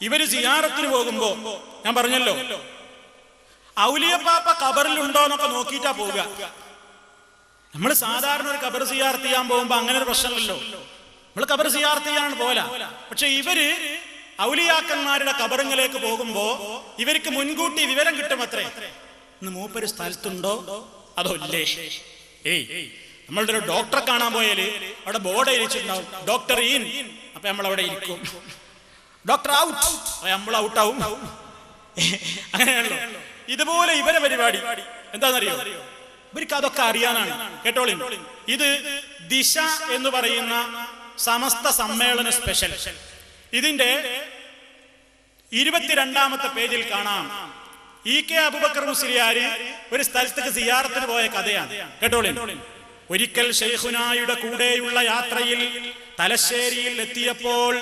ഇവർ സിയാറത്തിന് പോകുമ്പോ ഞാൻ പറഞ്ഞല്ലോ ഔലിയപ്പാപ്പ കബറിലുണ്ടോ എന്നൊക്കെ നോക്കിയിട്ടാ പോവുക. നമ്മൾ സാധാരണ ഒരു കബർ സിയാർത്ത് ചെയ്യാൻ പോകുമ്പോ അങ്ങനെ ഒരു പ്രശ്നമല്ലോ നമ്മൾ കബർ സിയാർത്ത് ചെയ്യാനാണ് പോല പക്ഷെ ഇവർ ഔലിയാക്കന്മാരുടെ കബറിങ്ങളിലേക്ക് പോകുമ്പോ ഇവർക്ക് മുൻകൂട്ടി വിവരം കിട്ടും അത്രേ. ഇന്ന് മൂപ്പര് സ്ഥലത്തുണ്ടോ? അതോ ഇല്ലേ? ഏയ് നമ്മളുടെ ഒരു ഡോക്ടറെ കാണാൻ പോയാൽ അവിടെ ബോർഡ് എഴുതിച്ചിട്ടുണ്ടാവും ഡോക്ടർ ഇൻ അപ്പൊ നമ്മൾ അവിടെ ഇരിക്കും. ഡോക്ടർ ഔട്ട് നമ്മൾ ഔട്ട് ആവും. അങ്ങനെയാണല്ലോ. ഇതുപോലെ ഇവരെ പരിപാടി എന്താണെന്നറിയോ? ഇവർക്ക് അതൊക്കെ അറിയാനാണ്. കേട്ടോളി. ഇത് ദിശ എന്ന് പറയുന്ന സമസ്ത സമ്മേളന സ്പെഷ്യൽ ഇതിന്റെ ഇരുപത്തിരണ്ടാമത്തെ പേജിൽ കാണാം. ഇ കെ അബുബക്കർ മുസ്ലിയാര് ഒരു സ്ഥലത്തേക്ക് സിയാറത്തിന് പോയ കഥയാണ്. കേട്ടോളി. ഒരിക്കൽ ഷെയ്ഖുനായുടെ കൂടെയുള്ള യാത്രയിൽ തലശ്ശേരിയിൽ എത്തിയപ്പോൾ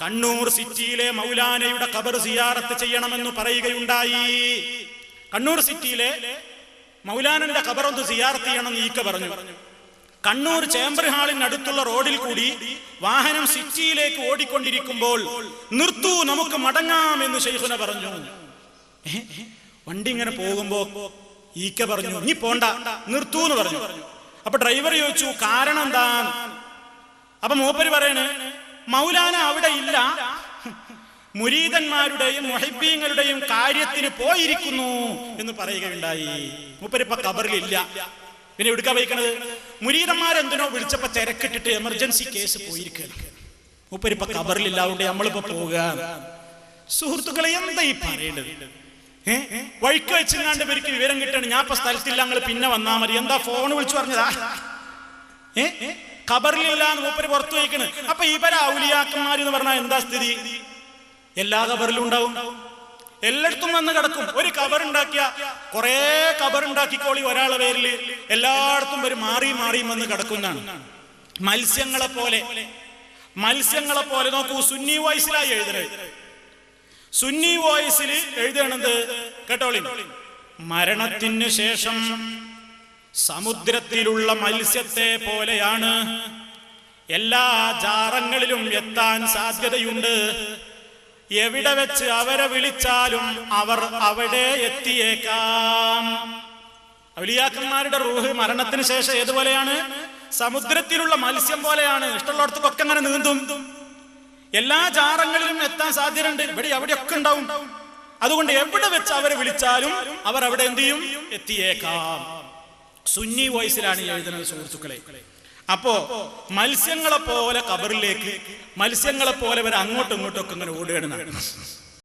കണ്ണൂർ സിറ്റിയിലെ മൗലാനയുടെ കബർ സിയാറത്ത് ചെയ്യണമെന്ന് പറയുകയുണ്ടായി. കണ്ണൂർ സിറ്റിയിലെ മൗലാനന്റെ കബറൊന്ന് സിയാർത്ത് ചെയ്യണമെന്ന് ഈക്ക പറഞ്ഞു. കണ്ണൂർ ചേംബർ ഹാളിനടുത്തുള്ള റോഡിൽ കൂടി വാഹനം സിറ്റിയിലേക്ക് ഓടിക്കൊണ്ടിരിക്കുമ്പോൾ നിർത്തൂ നമുക്ക് മടങ്ങാം എന്ന് ഷെയ്ഖുന പറഞ്ഞു. വണ്ടി ഇങ്ങനെ പോകുമ്പോ ഈക്ക പറഞ്ഞു നീ പോണ്ട നിർത്തൂ എന്ന് പറഞ്ഞു. അപ്പൊ ഡ്രൈവർ ചോദിച്ചു കാരണം എന്താ അപ്പൊ മൂപ്പര് പറയണ് മൗലാന അവിടെ ഇല്ല. മുരീതന്മാരുടെയും മൊഹിബീങ്ങളുടെയും കാര്യത്തിന് പോയിരിക്കുന്നു എന്ന് പറയുകയുണ്ടായി. മൂപ്പരിപ്പ കബറിലില്ല പിന്നെ എടുക്കാൻ വയ്ക്കണത് മുരീതന്മാരെന്തിനോ വിളിച്ചപ്പോ തിരക്കിട്ടിട്ട് എമർജൻസി കേസ് പോയിരിക്കുകയാണ്. മൂപ്പരിപ്പ കബറിലില്ല അതുകൊണ്ട് നമ്മളിപ്പോ പോവുക സുഹൃത്തുക്കളെ എന്താ ഈ പറയേണ്ടത്? വഴിക്ക് വെച്ചെങ്ങാണ്ട് ഇവർക്ക് വിവരം കിട്ടണം. ഞാൻ ഇപ്പൊ സ്ഥലത്തില്ല ഞങ്ങൾ പിന്നെ വന്നാ മതി. എന്താ ഫോൺ വിളിച്ചു പറഞ്ഞതാ? ഏ? ഖബറിലില്ല എന്ന് മൂപ്പര് പുറത്തു വയ്ക്കണ് അപ്പൊ ഇവരെ ഔലിയാക്കന്മാർ എന്ന് പറഞ്ഞാൽ എന്താ സ്ഥിതി? എല്ലാ ഖബറിലും ഉണ്ടാവും. എല്ലായിടത്തും വന്ന് കിടക്കും. ഒരു കബർ ഉണ്ടാക്കിയ കുറെ കബർ ഉണ്ടാക്കിക്കോളി ഒരാളെ പേരിൽ എല്ലായിടത്തും ഒരു മാറി മാറിയും വന്ന് കിടക്കുന്നതാണ് മത്സ്യങ്ങളെ പോലെ. മത്സ്യങ്ങളെ പോലെ. നോക്കൂ സുന്നി വോയിസിലായി എഴുതണേ സുന്നി വോയിസിൽ എഴുതണത് കേട്ടോളി. മരണത്തിന് ശേഷം സമുദ്രത്തിലുള്ള മത്സ്യത്തെ പോലെയാണ്. എല്ലാ ജാറങ്ങളിലും എത്താൻ സാധ്യതയുണ്ട്. എവിടെ വെച്ച് അവരെ വിളിച്ചാലും അവർ അവിടെ എത്തിയേക്കാം. ഔലിയാക്കന്മാരുടെ റൂഹ് മരണത്തിന് ശേഷം ഏതുപോലെയാണ്? സമുദ്രത്തിലുള്ള മത്സ്യം പോലെയാണ്. ഇഷ്ടമുള്ളിടത്തൊക്കെ അങ്ങനെ നീന്തും. എല്ലാ ജാറങ്ങളിലും എത്താൻ സാധ്യതയുണ്ട്. ഇവിടെ അവിടെയൊക്കെ ഉണ്ടാവും. അതുകൊണ്ട് എവിടെ വെച്ച് അവരെ വിളിച്ചാലും അവർ അവിടെ എന്ത് ചെയ്യും? എത്തിയേക്കാം. സുന്നി വോയിസിലാണ് എഴുതുന്നത് സുഹൃത്തുക്കളെ. അപ്പോ മത്സ്യങ്ങളെ പോലെ കബറിലേക്ക് മത്സ്യങ്ങളെ പോലെ അവർ അങ്ങോട്ടും ഇങ്ങോട്ടും ഒക്കെ ഇങ്ങനെ ഓടുകയാണ്